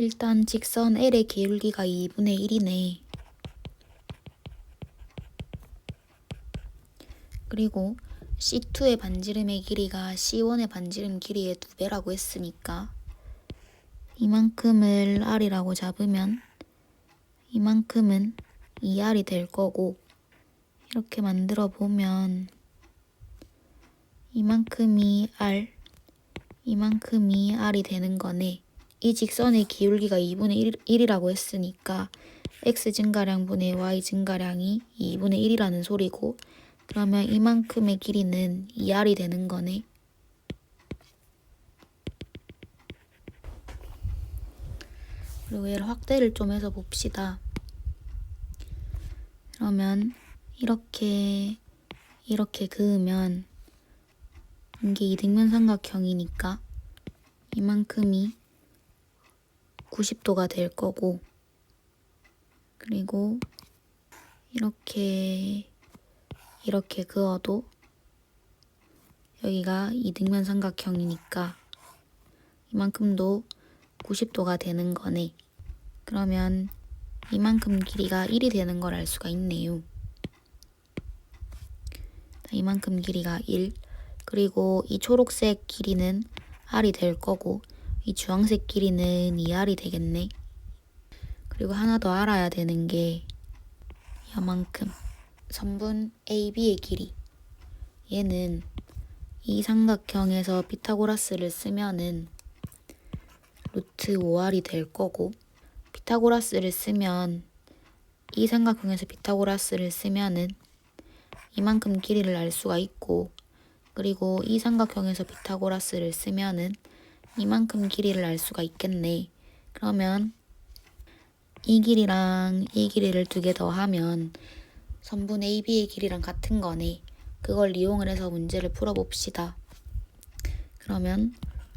일단 직선 L의 기울기가 2분의 1이네. 그리고 C2의 반지름의 길이가 C1의 반지름 길이의 두 배라고 했으니까 이만큼을 R이라고 잡으면 이만큼은 2R이 될 거고 이렇게 만들어 보면 이만큼이 R, 이만큼이 R이 되는 거네. 이 직선의 기울기가 2분의 1, 이라고 했으니까 x 증가량분의 y 증가량이 2분의 1이라는 소리고 그러면 이만큼의 길이는 2r이 되는 거네. 그리고 얘를 확대를 좀 해서 봅시다. 그러면 이렇게 이렇게 그으면 이게 이등변 삼각형이니까 이만큼이 90도가 될 거고 그리고 이렇게 이렇게 그어도 여기가 이등변 삼각형이니까 이만큼도 90도가 되는 거네. 그러면 이만큼 길이가 1이 되는 걸 알 수가 있네요. 이만큼 길이가 1. 그리고 이 초록색 길이는 R이 될 거고 이 주황색 길이는 2R이 되겠네. 그리고 하나 더 알아야 되는 게 이만큼 선분 AB의 길이 얘는 이 삼각형에서 피타고라스를 쓰면은 루트 5R이 될 거고 피타고라스를 쓰면 이 삼각형에서 피타고라스를 쓰면은 이만큼 길이를 알 수가 있고 그리고 이 삼각형에서 피타고라스를 쓰면은 이만큼 길이를 알 수가 있겠네. 그러면 이 길이랑 이 길이를 두 개 더하면 선분 AB의 길이랑 같은 거네. 그걸 이용을 해서 문제를 풀어봅시다. 그러면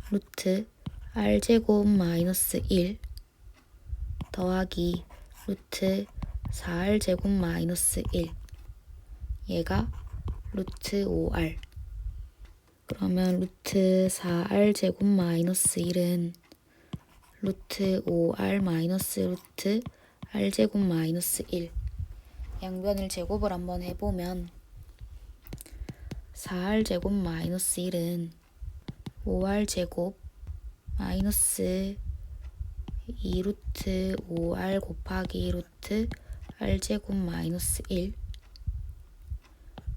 루트 r제곱 마이너스 1 더하기 루트 4r제곱 마이너스 1 얘가 루트 5r 그러면 루트 4r 제곱 마이너스 1은 루트 5r 마이너스 루트 r 제곱 마이너스 1 양변을 제곱을 한번 해보면 4r 제곱 마이너스 1은 5r 제곱 마이너스 2 루트 5r 곱하기 루트 r 제곱 마이너스 1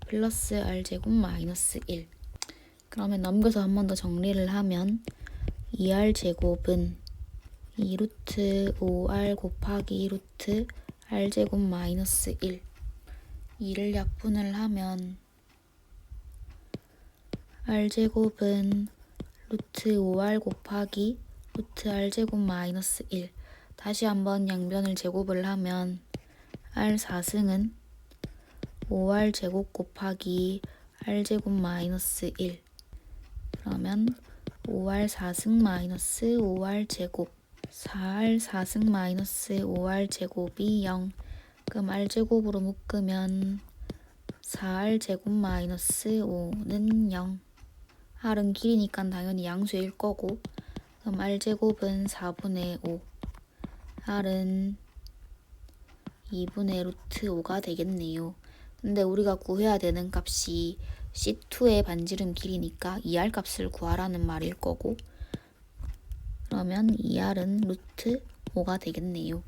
플러스 r 제곱 마이너스 1 그러면 넘겨서 한 번 더 정리를 하면 2r 제곱은 2 루트 5r 곱하기 루트 r 제곱 마이너스 1 2를 약분을 하면 r 제곱은 루트 5r 곱하기 루트 r 제곱 마이너스 1 다시 한번 양변을 제곱을 하면 r 4승은 5r 제곱 곱하기 r 제곱 마이너스 1 그러면 5r 4승 마이너스 5r 제곱 4r 4승 마이너스 5r 제곱이 0 그럼 r 제곱으로 묶으면 4r 제곱 마이너스 5는 0 r은 길이니까 당연히 양수일 거고. 그럼 r 제곱은 4분의 5 r은 2분의 루트 5가 되겠네요. 근데 우리가 구해야 되는 값이 C2의 반지름 길이니까 2R 값을 구하라는 말일 거고 그러면 2R은 루트 5가 되겠네요.